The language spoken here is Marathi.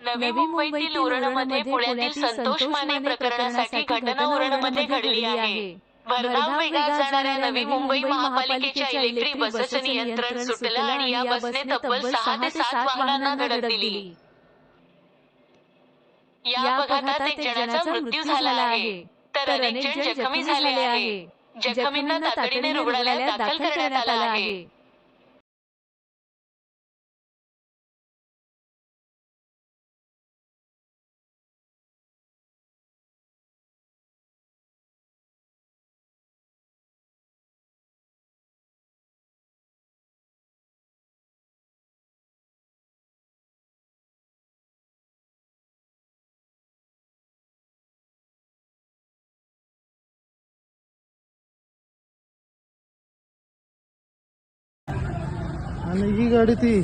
नवी मुंबईतील उरणमध्ये पुण्यातील संतोष माने प्रकरणासाठी घटना उरणमध्ये घडली आहे. भरधाव वेगात जाणाऱ्या नवी मुंबई महापालिकेच्या इलेक्ट्रिक बसचं नियंत्रण सुटलं आणि या बसने तब्बल सहा ते सात वाहनांना धडक दिली. या अपघातात एक जणाचा मृत्यू झाला आहे. तर अनेक जण जखमी झाले आहे. जखमींना तातडीने रुग्णालयात दाखल करण्यात आलं आहे. आणि ही गाडी ती